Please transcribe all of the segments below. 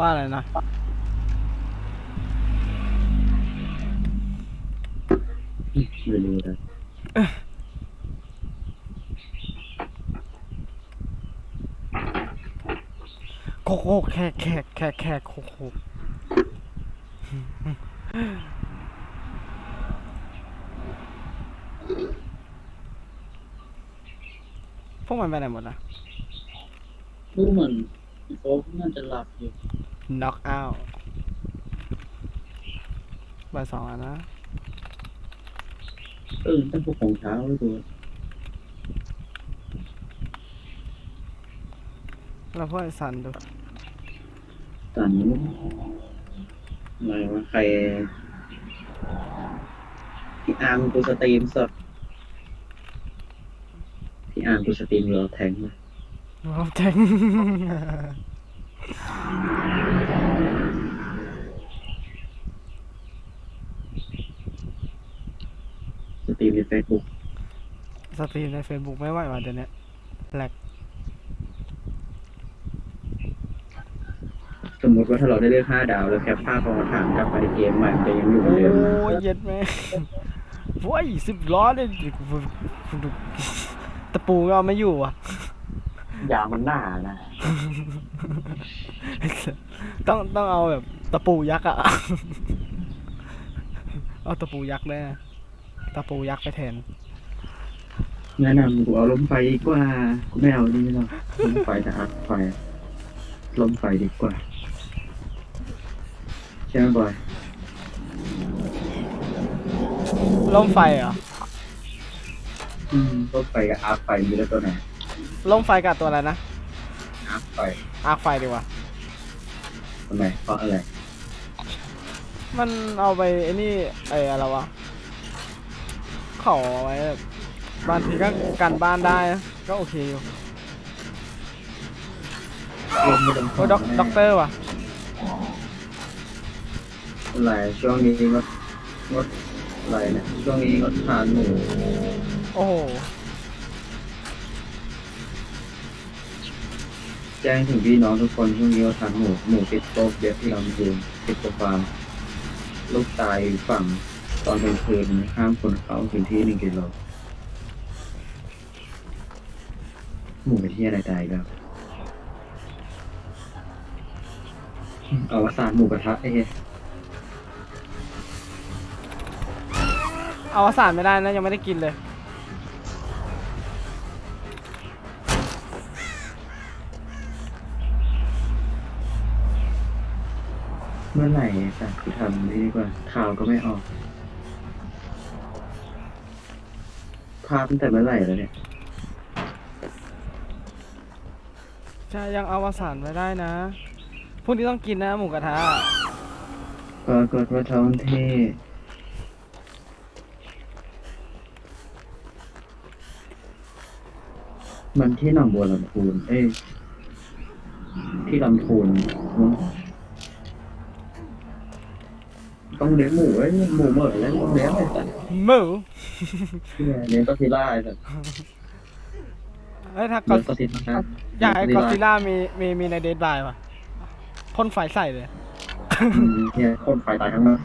ว่าอะไรนะ ไม่รู้นะโคโคแขกแขกแขกแขกโคโคพวกมันไปไหนหมดนะรู้เหมือนโฟกน่าจะหลับอยู่ น็อกเอาท์บ่ายสองแล้วนะ เออตั้งพวกของเช้าเลยตัวเราพ่อไอซันดู ตอนนี้อะไรวะใครพี่อาร์มกูสตรีมสดพี่อาร์มกูสตรีมเราแทงค์นะ เราแทง ตรีมในเฟซบุ๊กสตรีมในเฟซบุ๊กไม่ไหวว่ะเดี๋ยวนี้แหลกสมมติว่าถ้าเราได้เลือกห้าดาวแล้วแคปภาพของถามกลับไปในเกมใหม่มันจะยังอยู่เหมือนเดิมโอ้ยเย็ดแม่โว้ยสิบล้อเลยตะปูก็เอาไม่อยู่อะ ยางมันหนานะต้องต้องเอาแบบตะปูยักษ์อะ เอาตะปูยักษ์แน่ ตะปูยักษ์ไปแทนแนะนำกูเอาลมไฟดีกว่ากูไม่เอานี่หรอกลมไฟแต่อัดไฟลมไฟดีกว่าใช่ไหมบอยล่มไฟเหรออืมลมไฟกับอาร์คไฟมีแล้วตัวไหนล่มไฟกับตัวอะไรนะอาร์คไฟอาร์คไฟดีกว่า ทำไมเพราะอะไรมันเอาไปไอ้นี่ไอ้อะไรวะ เขาเอาไว้แบบบางทีก็กันบ้านได้นะก็โอเคอยู่ลมไม่ต้องโอ้ด็อกด็อกเตอร์ว่ะอะไรช่วงนี้งดงดอะไรเนี่ยช่วงนี้งดทานหมูโอ้โหแจ้งถึงพี่น้องทุกคนช่วงนี้งดทานหมูหมูติดโต๊ะเด็ดที่ลำพูนติดโต๊ะฟาร์มลูกตายอยู่ฝั่ง ตอนกลางคืนห้ามคนเข้าพื้นที่หนึ่งกิโลหมูไปที่อะไรตายแล้วเอาวสานหมูกระทะไอ้เหี้ยเอาวสานไม่ได้นะ ยังไม่ได้กินเลย เมื่อไหร่สัตว์กูทำนี่ดีกว่าข่าวก็ไม่ออก ภาพตั้งแต่เมื่อไหร่แล้วเนี่ย ใช่ยังเอาวสานไม่ได้นะพรุ่งนี้ต้องกินนะหมูกระทะปรากฏว่าท้องที่มันที่หนองบัวลำพูน เอ้ย ที่ลำพูนมั้งต้องเลี้ยงหมูไอ้ยหมูเหม่อแล้วต้องเลี้ยงไอ้สัตว์หมู เนี่ยเลี้ยงก็ซิล่าไอ้สัตว์เอ้ยถ้าก็เลี้ยงก็ซิล่าอยากให้กอซิล่ามีมีมีในเดทบายว่ะพ่นไฟใส่เลย อืมเนี่ยคนไฟตายทั้งนั้น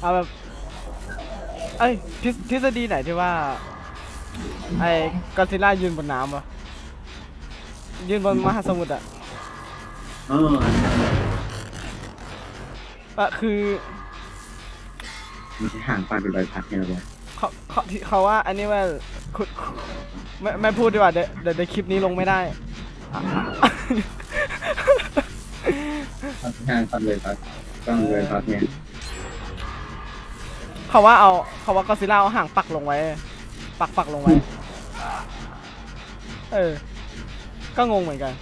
เอาแบบไอ้ยทฤทฤษฎีไหนที่ว่า ไอ้กอซิล่ายืนบนน้ำวะยืนบนมหาสมุทรอะอ๋อ อะคือมีหางปลาเป็นใบพัดเนี่ยเลยเขาเขาที่เขาว่า อันนี้ว่าคุณไม่ไม่พูดดีกว่าเดี๋ยวเดี๋ยวเดี๋ยวคลิปนี้ลงไม่ได้หางปันใบพัดต้องใบพัดเนี่ยเขาว่าเอาเขาว่ากอซิล่าเอาหางปักลงไว้ ปักปักลงไว้ เออ ก็งงเหมือนกัน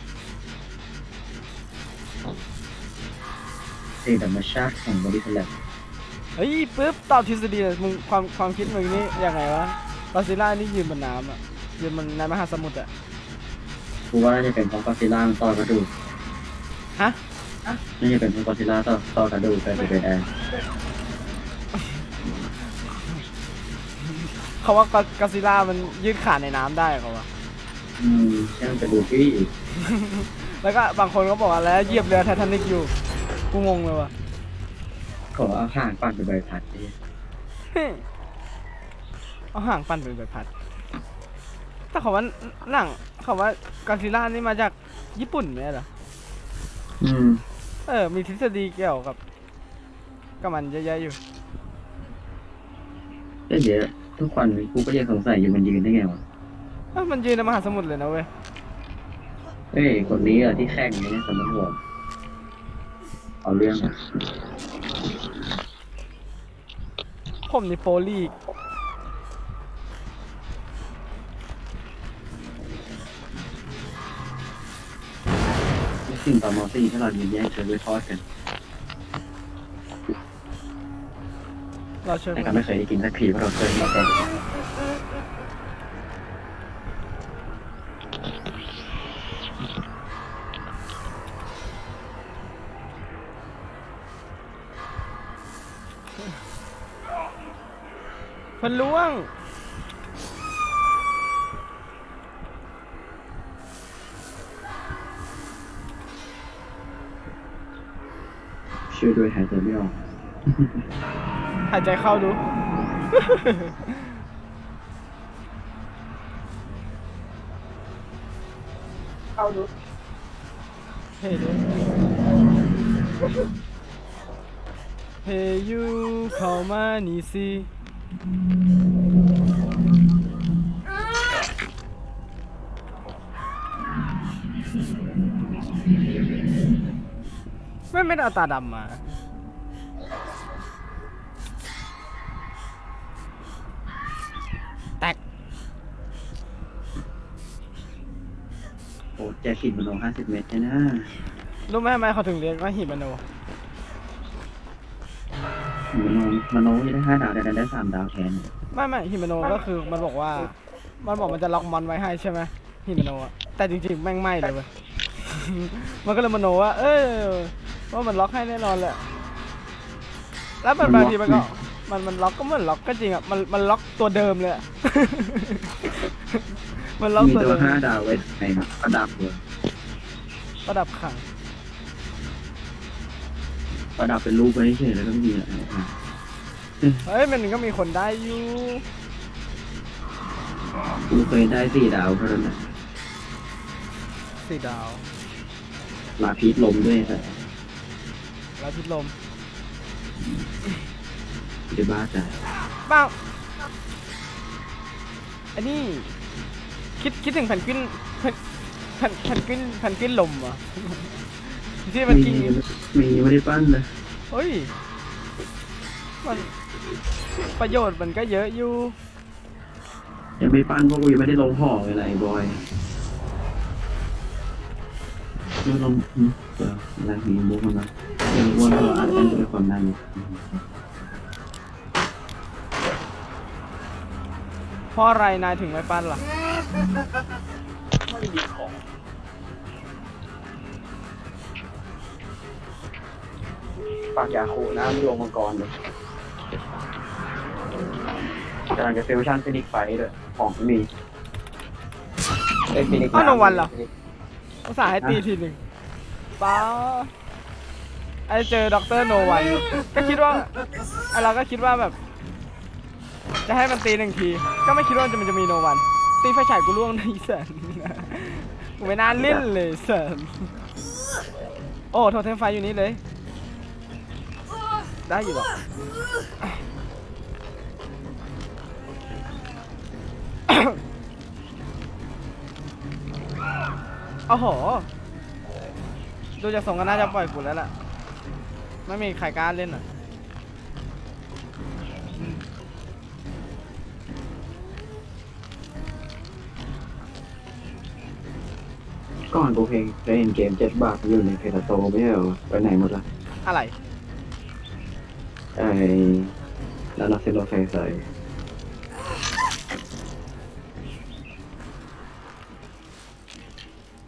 สิ่งธรรมชาติของบริษัทเฮ้ยปึ๊บตอบทฤษฎีเลยมึงความความคิดมึงนี่ยังไงวะกอซิล่านี่ยืนบนน้ำอะยืนบนในมหาสมุทรอะกูว่าน่าจะเป็นเพราะกอซิล่าต่อกระดูกฮะน่าจะเป็นเพราะกอซิล่าต่อต่อกระดูกไปเป็นแอนเขาว่ากอกอซิล่ามันยืดขาในน้ำได้เขาวะอืมใช่มันเป็นลูฟี่แล้วก็บางคนก็บอกว่าแล้วเหยียบเรือไททานิกอยู่ กูงงเลยว่ะ ขอเอาห่างปั่นเป็นใบพัดดิเอาห่างปั้นเป็นใบพัด แต่เขาว่าหนังเขาว่ากาซิล่านี่มาจากญี่ปุ่นไหมเหรอ อืม เออ มีทฤษฎีเกี่ยวกับกับมันเยอะแยะอยู่แต่เดี๋ยวทุกคนกูก็ยังสงสัยอยู่มันยืนได้ไงวะ เอ้ยมันยืนในมหาสมุทรเลยนะเว้ยเฮ้ยคนนี้อะที่แข่งนี่สมมติว่า เอาเรื่องอะผมนี่โปรลีกสิ่งต่อมาสิ่งที่เรายืนแยกเชิญด้วยทอดกันเราเชิญแต่ก็ไม่เคยได้กินสักทีเพราะเราเคยมาแต่ เพันล่วง ช่วยด้วยหายใจไม่ออกหายใจเข้าดู เข้าดูเฮ้ยดู เฮ้ยยูเข้ามานี่สิ ไม่ไม่ได้เอาตาดำมา แตก โอ้แจกินมันลงห้าสิบเมตรเลยนะ รู้ไหมทำไมเขาถึงเรียกว่าหิมะโน มันโนมันโนยังได้ห้าดาวแต่ดันได้สามดาวแทนไม่ไม่ฮิมโนก็คือมันบอกว่า มันบอกมันจะล็อกมอนไว้ให้ใช่ไหมฮิมโนอะแต่จริงๆแม่งไม่เลยเว้ย มันก็เลยมโนว่าเออว่ามันล็อกให้แน่นอนแหละ แล้วมันบางทีมันก็มันมันล็อกก็เหมือนล็อกก็จริงอะมันมันล็อกตัวเดิมเลยอะ มันล็อกมีตัวตัวเดิมห้าดาวไว้ในประดับเลยประดับขัง ประดับเป็นรูปไว้เฉยๆแล้วก็ไม่มีอะไรอะเฮ้ยมันก็มีคนได้อยู่กูเคยได้สี่ดาวเท่านั้นนะสี่ดาวลาพีทลมด้วยแต่แล้วพิดลมจะบ้าใจบ้างอันนี้ คิดคิดถึงแผ่นกวินแผ่นแผ่นแผ่นกวินแผ่นกวินลมอะ ที่มันมีกิ้งมีไม่ได้ปั้นเลยเฮ้ยมันประโยชน์มันก็เยอะอยู่ ยังไม่ปั้นเพราะกูยังไม่ได้ลงห่อเลยแหละไอ้บอยไม่ลงหืมเอออะไรมีมุกมันนะยังอ้วนเราอาจจะเป็นความนั่นเพราะอะไรนายถึงไม่ปั้นล่ะ ปากยาคูน้ำลงมังกรเลยกำลังจะเซลชั่นฟินิกไฟด้วยของไม่มีเอ้ยฟินิกอ้าวโนวันเหรอ อุตส่าห์ให้ตีทีหนึ่งเปล่าไอเจอด็อกเตอร์โนวันก็คิดว่าไอเราก็คิดว่าแบบ จะให้มันตีหนึ่งที ก็ไม่คิดว่าจะมันจะมีโนวัน ตีไฟฉายกูล่วงในเสันกูไม่น่าเล่นเลยเสันโอ้โทเทมไฟอยู่นี่เลย ได้อยู่หรอกโอ้โห ดูจากส่งก็น่าจะปล่อยกูแล้วล่ะ ไม่มีใครกล้าเล่นอะ ก่อนกูเพลงได้เห็นเกมเจ็ดบาทอยู่ในเพจโตไม่ใช่เหรอไปไหนหมดละอะไร ไอ้แล้วเราเซโลไฟใส่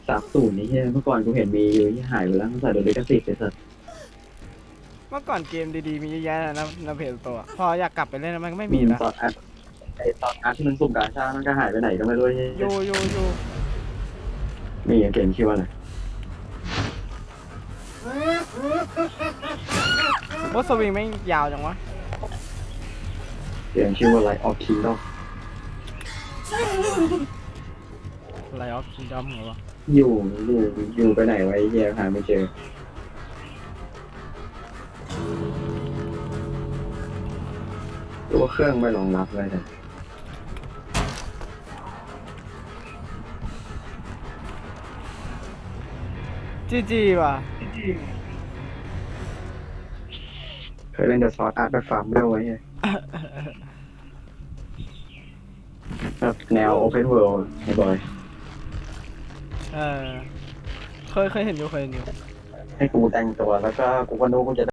สามศูนย์นี่ใช่ไหมเมื่อก่อนกูเห็นมีอยู่ที่หายไปแล้วมันใส่โดยลิขสิทธิ์ไอ้สัสเมื่อก่อนเกมดีๆมีเยอะแยะนะนะในเพจตัว พออยากกลับไปเล่นแล้วมันก็ไม่มีมีแล้วตอนอัดไอ้ตอนอัดที่มันสุ่มกาชาดมันก็หายไปไหนก็ไม่รู้ใช่ไหมอยู่อยู่อยู่มีเขียนชื่อว่าอะไร ว่าสวิงไม่งยาวจังวะเขียนชื่อว่าไลออฟคิงดอมไลออฟคิงดอมเหรอวะอยู่อยู่อยู่ไปไหนไว้แย่หาไม่เจอ ตัวเครื่องไม่รองรับเลยนะจีจีว่ะเค ยเล่นเดอะซอสอาร์ตไปฟาร์มด้วยไว้ไงแบบแนวโอเพนเวิลด์ไอ้บอย เออเคยเคยเห็นอยู่เคยเห็นอยู่ ให้กูแต่งตัวแล้วก็กูก็รู้กูจะ